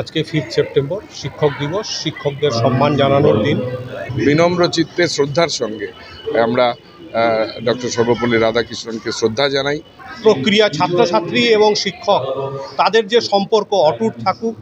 আজকে fifth September শিক্ষক দিবস শিক্ষকদের সম্মান জানানোর দিন। বিনম্র চিত্তে শ্রদ্ধার সঙ্গে আমরা ডক্টর সর্বপল্লী রাধাকৃষ্ণনকে শ্রদ্ধা জানাই। প্রক্রিয়া ছাত্রছাত্রী এবং শিক্ষক তাদের যে সম্পর্ক অটুট থাকুক।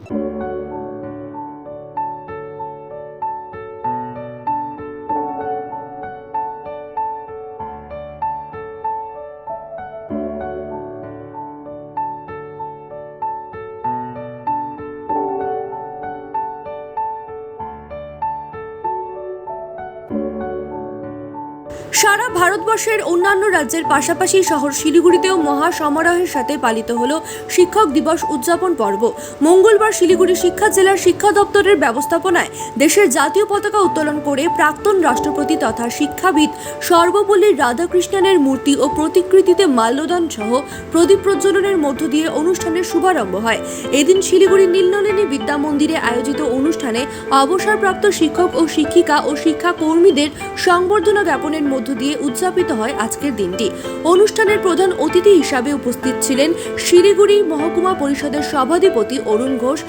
সারা ভারতবর্ষের অন্যান্য রাজ্যের পাশাপাশি শহর শিলিগুড়িতেও মহা সমারোহের সাথে পালিত হল শিক্ষক দিবস উদযাপন পর্ব। মঙ্গলবার শিলিগুড়ি শিক্ষা জেলার শিক্ষা দপ্তরের ব্যবস্থাপনায় দেশের জাতীয় পতাকা উত্তোলন করে প্রাক্তন রাষ্ট্রপতি তথা শিক্ষাবিদ সর্বপল্লী রাধাকৃষ্ণনের মূর্তি ও প্রতিকৃতিতে মাল্যদান সহ প্রদীপ প্রজ্বলনের মধ্য দিয়ে অনুষ্ঠানের শুভারম্ভ হয়। এদিন শিলিগুড়ি নীলনলিনী বিদ্যা মন্দিরে আয়োজিত অনুষ্ঠানে অবসরপ্রাপ্ত শিক্ষক ও শিক্ষিকা ও শিক্ষা কর্মীদের সংবর্ধনা জ্ঞাপনের মধ্য দিয়ে উদযাপিত হয় আজকের দিনটি। অনুষ্ঠানের প্রধান অতিথি হিসাবে উপস্থিত ছিলেন শিলিগুড়ি মহকুমা পরিষদের সভাধিপতি অরুণ ঘোষ।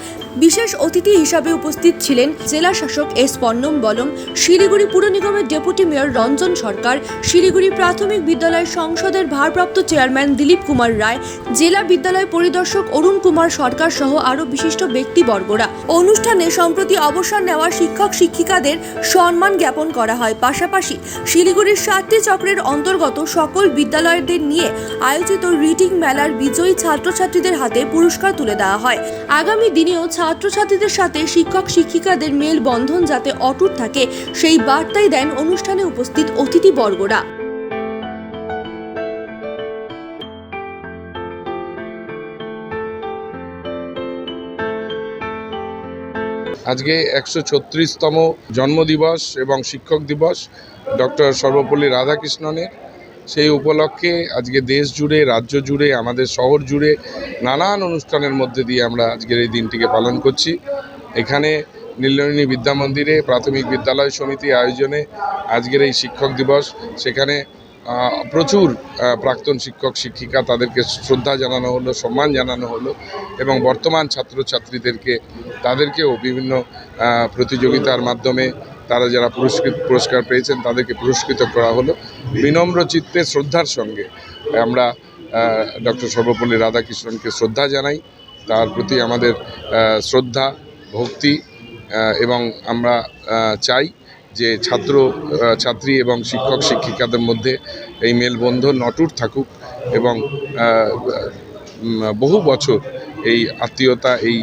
বিশেষ অতিথি হিসাবে উপস্থিত ছিলেন জেলা শাসক এস পন্নম বলম, শিলিগুড়ি পুর নিগমের ডেপুটি মেয়র রঞ্জন সরকার, শিলিগুড়ি প্রাথমিক বিদ্যালয় সংসদের ভারপ্রাপ্ত চেয়ারম্যান দিলীপ কুমার রায়, জেলা বিদ্যালয় পরিদর্শক অরুণ কুমার সরকার সহ আরও বিশিষ্ট ব্যক্তিবর্গরা। অনুষ্ঠানে সম্প্রতি অবসর নেওয়া শিক্ষক শিক্ষিকাদের সম্মান জ্ঞাপন করা হয়। পাশাপাশি শিলিগুড়ির সাতটি চক্রের অন্তর্গত সকল বিদ্যালয়দের নিয়ে আয়োজিত রিডিং মেলার বিজয়ী ছাত্রছাত্রীদের হাতে পুরস্কার তুলে দেওয়া হয়। আগামী দিনেও ছাত্রছাত্রীদের সাথে শিক্ষক, শিক্ষিকাদের মেল বন্ধন যাতে অটুট থাকে, সেই বার্তাই দেন অনুষ্ঠানে উপস্থিত অতিথিবর্গরা। আজকে একশো ছত্রিশতম জন্মদিবস এবং শিক্ষক দিবস ডক্টর সর্বপল্লী রাধাকৃষ্ণনের। সেই উপলক্ষে আজকে দেশ জুড়ে, রাজ্য জুড়ে, আমাদের শহর জুড়ে নানান অনুষ্ঠানের মধ্যে দিয়ে আমরা আজকের এই দিনটিকে পালন করছি। এখানে নীলনয়নী বিদ্যা মন্দিরে প্রাথমিক বিদ্যালয় সমিতি আয়োজনে আজকের এই শিক্ষক দিবস। সেখানে প্রচুর প্রাক্তন শিক্ষক, শিক্ষিকা তাদেরকে শ্রদ্ধা জানানো হলো, সম্মান জানানো হলো এবং বর্তমান ছাত্রছাত্রীদেরকে, তাদেরকেও বিভিন্ন প্রতিযোগিতার মাধ্যমে তারা যারা পুরস্কৃত, পুরস্কার পেয়েছেন তাদেরকে পুরস্কৃত করা হলো। বিনম্র চিত্তে শ্রদ্ধার সঙ্গে আমরা ডক্টর সর্বপল্লী রাধাকৃষ্ণনকে শ্রদ্ধা জানাই। তার প্রতি আমাদের শ্রদ্ধা, ভক্তি এবং আমরা চাই। যে ছাত্র ছাত্রী এবং শিক্ষক, শিক্ষিকাদের মধ্যে এই মেলবন্ধন অটুট থাকুক এবং বহু বছর এই আত্মীয়তা, এই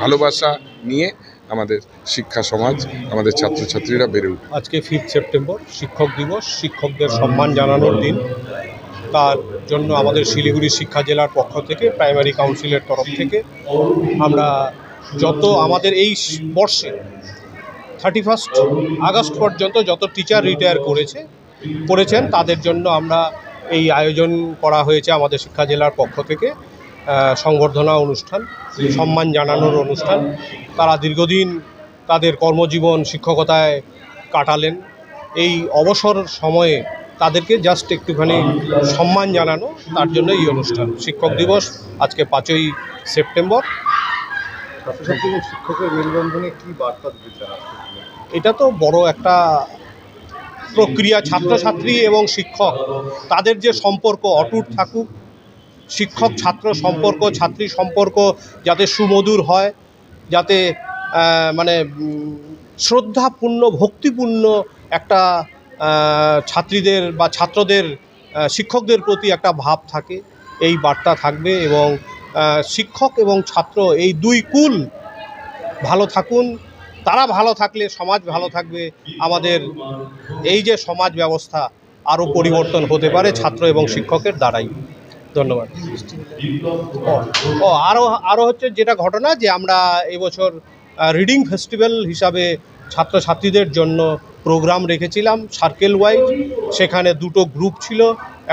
ভালোবাসা নিয়ে আমাদের শিক্ষা সমাজ, আমাদের ছাত্রছাত্রীরা বেড়ে উঠবে। আজকে ফিফথ সেপ্টেম্বর শিক্ষক দিবস, শিক্ষকদের সম্মান জানানোর দিন। তার জন্য আমাদের শিলিগুড়ি শিক্ষা জেলার পক্ষ থেকে প্রাইমারি কাউন্সিলের তরফ থেকে আমরা যত আমাদের এই বর্ষে থার্টি ফার্স্ট আগস্ট পর্যন্ত যত টিচার রিটায়ার করেছে, করেছেন, তাদের জন্য আমরা এই আয়োজন করা হয়েছে আমাদের শিক্ষা জেলার পক্ষ থেকে সংবর্ধনা অনুষ্ঠান, সম্মান জানানোর অনুষ্ঠান। তারা দীর্ঘদিন তাদের কর্মজীবন শিক্ষকতায় কাটালেন। এই অবসর সময়ে তাদেরকে জাস্ট একটুখানি সম্মান জানানো, তার জন্য এই অনুষ্ঠান। শিক্ষক দিবস আজকে পাঁচই সেপ্টেম্বর শিক্ষকের মেলবন্ধনে কি বার্তা দিতে চান এটা তো বড় একটা প্রক্রিয়া। ছাত্রছাত্রী এবং শিক্ষক তাদের যে সম্পর্ক অটুট থাকুক শিক্ষক ছাত্র সম্পর্ক ছাত্রী সম্পর্ক যাতে সুমধুর হয় যাতে মানে শ্রদ্ধাপূর্ণ ভক্তিপূর্ণ একটা ছাত্রীদের বা ছাত্রদের শিক্ষকদের প্রতি একটা ভাব থাকে এই বার্তা থাকবে এবং শিক্ষক এবং ছাত্র এই দুই কুল ভালো থাকুন। তারা ভালো থাকলে সমাজ ভালো থাকবে। আমাদের এই যে সমাজ ব্যবস্থা আরও পরিবর্তন হতে পারে ছাত্র এবং শিক্ষকের দ্বারাই। ধন্যবাদ। ও আরও আরও হচ্ছে যেটা ঘটনা যে আমরা এবছর রিডিং ফেস্টিভ্যাল হিসাবে ছাত্রছাত্রীদের জন্য প্রোগ্রাম রেখেছিলাম সার্কেল ওয়াইজ সেখানে দুটো গ্রুপ ছিল,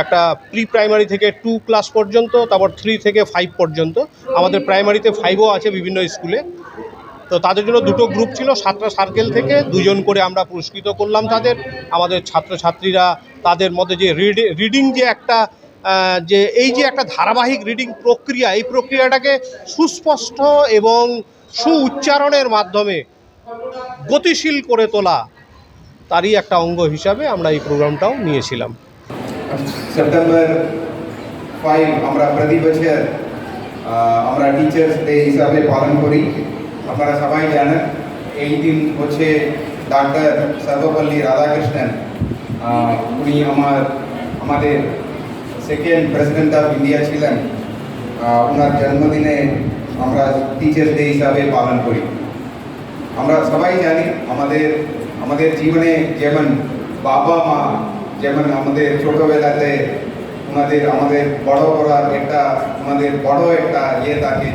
একটা প্রি প্রাইমারি থেকে টু ক্লাস পর্যন্ত, তারপর থ্রি থেকে ফাইভ পর্যন্ত। আমাদের প্রাইমারিতে ফাইভও আছে বিভিন্ন স্কুলে। তো তাদের জন্য দুটো গ্রুপ ছিল, সাতটা সার্কেল থেকে দুজন করে আমরা পুরস্কৃত করলাম তাদের। আমাদের ছাত্রছাত্রীরা তাদের মধ্যে যে রিডিং যে একটা যে এই যে একটা ধারাবাহিক রিডিং প্রক্রিয়া, এই প্রক্রিয়াটাকে সুস্পষ্ট এবং সুউচ্চারণের মাধ্যমে গতিশীল করে তোলা তারই একটা অঙ্গ হিসাবে আমরা এই প্রোগ্রামটাও নিয়েছিলাম। সেপ্টেম্বর ফাইভ আমরা প্রতি বছর আমরা টিচার্স ডে হিসাবে পালন করি। আপনারা সবাই জানেন, এই দিন হচ্ছে ডাক্তার সর্বপল্লী রাধাকৃষ্ণন উনি আমার, আমাদের সেকেন্ড প্রেসিডেন্ট অফ ইন্ডিয়া ছিলেন। ওনার জন্মদিনে আমরা টিচার্স ডে হিসাবে পালন করি। আমরা সবাই জানি আমাদের আমাদের জীবনে যেমন বাবা মা, যেমন আমাদের ছোটোবেলাতে ওনাদের আমাদের বড় করার একটা, আমাদের বড় একটা ইয়ে থাকে